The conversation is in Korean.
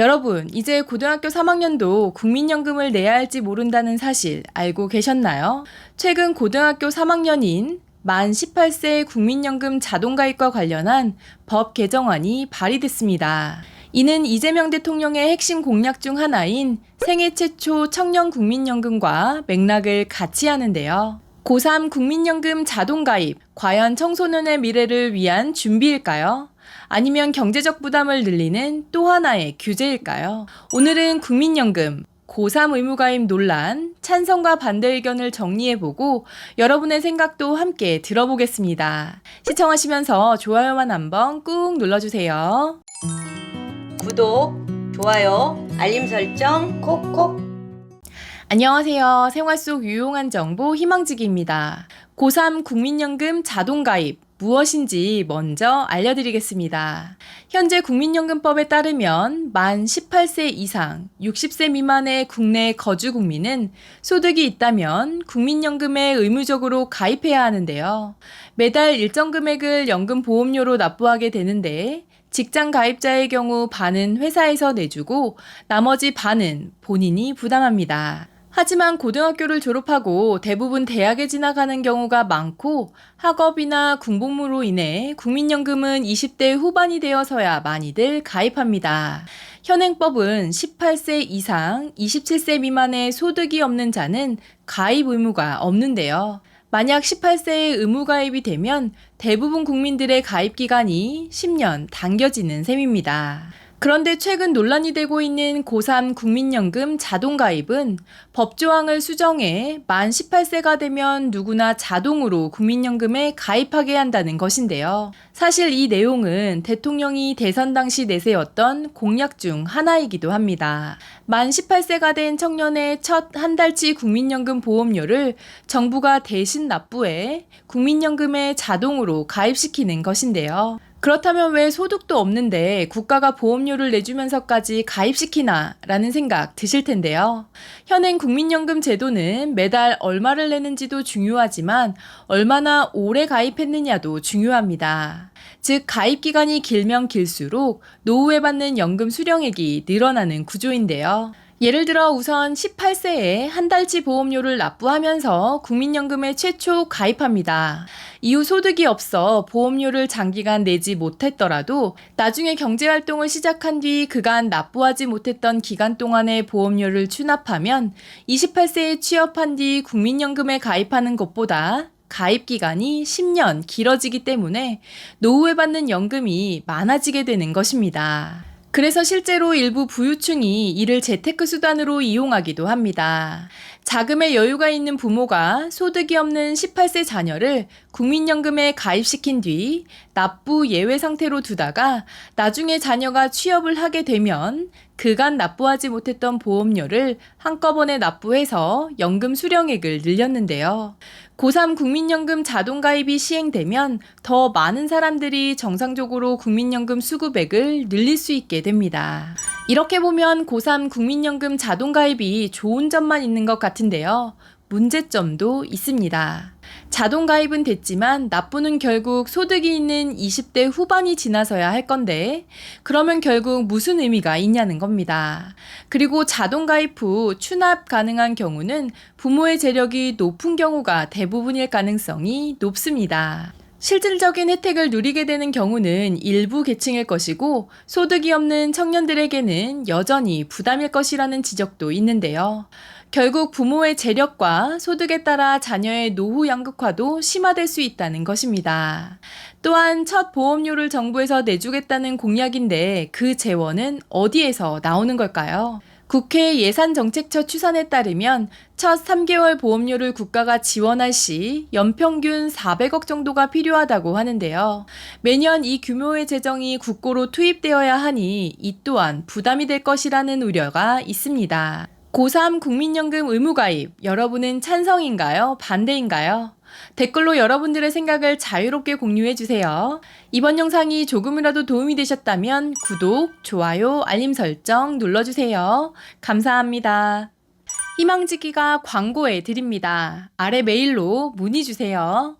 여러분, 이제 고등학교 3학년도 국민연금을 내야 할지 모른다는 사실 알고 계셨나요? 최근 고등학교 3학년인 만 18세 국민연금 자동가입과 관련한 법 개정안이 발의됐습니다. 이는 이재명 대통령의 핵심 공약 중 하나인 생애 최초 청년 국민연금과 맥락을 같이 하는데요. 고3 국민연금 자동가입, 과연 청소년의 미래를 위한 준비일까요? 아니면 경제적 부담을 늘리는 또 하나의 규제일까요? 오늘은 국민연금, 고3 의무가입 논란, 찬성과 반대 의견을 정리해보고 여러분의 생각도 함께 들어보겠습니다. 시청하시면서 좋아요만 한번 꾹 눌러주세요. 구독, 좋아요, 알림 설정 콕콕. 안녕하세요. 생활 속 유용한 정보 희망지기입니다. 고3 국민연금 자동가입 무엇인지 먼저 알려드리겠습니다. 현재 국민연금법에 따르면 만 18세 이상 60세 미만의 국내 거주 국민은 소득이 있다면 국민연금에 의무적으로 가입해야 하는데요. 매달 일정 금액을 연금 보험료로 납부하게 되는데 직장 가입자의 경우 반은 회사에서 내주고 나머지 반은 본인이 부담합니다. 하지만 고등학교를 졸업하고 대부분 대학에 진학하는 경우가 많고 학업이나 군복무로 인해 국민연금은 20대 후반이 되어서야 많이들 가입합니다. 현행법은 18세 이상 27세 미만의 소득이 없는 자는 가입 의무가 없는데요. 만약 18세에 의무 가입이 되면 대부분 국민들의 가입 기간이 10년 당겨지는 셈입니다. 그런데 최근 논란이 되고 있는 고3 국민연금 자동가입은 법조항을 수정해 만 18세가 되면 누구나 자동으로 국민연금에 가입하게 한다는 것인데요. 사실 이 내용은 대통령이 대선 당시 내세웠던 공약 중 하나이기도 합니다. 만 18세가 된 청년의 첫 한 달치 국민연금 보험료를 정부가 대신 납부해 국민연금에 자동으로 가입시키는 것인데요. 그렇다면 왜 소득도 없는데 국가가 보험료를 내주면서까지 가입시키나 라는 생각 드실 텐데요. 현행 국민연금 제도는 매달 얼마를 내는지도 중요하지만 얼마나 오래 가입했느냐도 중요합니다. 즉, 가입 기간이 길면 길수록 노후에 받는 연금 수령액이 늘어나는 구조인데요. 예를 들어 우선 18세에 한 달치 보험료를 납부하면서 국민연금에 최초 가입합니다. 이후 소득이 없어 보험료를 장기간 내지 못했더라도 나중에 경제활동을 시작한 뒤 그간 납부하지 못했던 기간 동안의 보험료를 추납하면 28세에 취업한 뒤 국민연금에 가입하는 것보다 가입 기간이 10년 길어지기 때문에 노후에 받는 연금이 많아지게 되는 것입니다. 그래서 실제로 일부 부유층이 이를 재테크 수단으로 이용하기도 합니다. 자금의 여유가 있는 부모가 소득이 없는 18세 자녀를 국민연금에 가입시킨 뒤 납부 예외 상태로 두다가 나중에 자녀가 취업을 하게 되면 그간 납부하지 못했던 보험료를 한꺼번에 납부해서 연금 수령액을 늘렸는데요. 고3 국민연금 자동가입이 시행되면 더 많은 사람들이 정상적으로 국민연금 수급액을 늘릴 수 있게 됩니다. 이렇게 보면 고3 국민연금 자동가입이 좋은 점만 있는 것 같은데요. 문제점도 있습니다. 자동 가입은 됐지만 납부는 결국 소득이 있는 20대 후반이 지나서야 할 건데, 그러면 결국 무슨 의미가 있냐는 겁니다. 그리고 자동 가입 후 추납 가능한 경우는 부모의 재력이 높은 경우가 대부분일 가능성이 높습니다. 실질적인 혜택을 누리게 되는 경우는 일부 계층일 것이고 소득이 없는 청년들에게는 여전히 부담일 것이라는 지적도 있는데요. 결국 부모의 재력과 소득에 따라 자녀의 노후 양극화도 심화될 수 있다는 것입니다. 또한 첫 보험료를 정부에서 내주겠다는 공약인데 그 재원은 어디에서 나오는 걸까요? 국회 예산정책처 추산에 따르면 첫 3개월 보험료를 국가가 지원할 시 연평균 400억 정도가 필요하다고 하는데요. 매년 이 규모의 재정이 국고로 투입되어야 하니 이 또한 부담이 될 것이라는 우려가 있습니다. 고3 국민연금 의무가입, 여러분은 찬성인가요? 반대인가요? 댓글로 여러분들의 생각을 자유롭게 공유해 주세요. 이번 영상이 조금이라도 도움이 되셨다면 구독, 좋아요, 알림 설정 눌러주세요. 감사합니다. 희망지기가 광고해 드립니다. 아래 메일로 문의 주세요.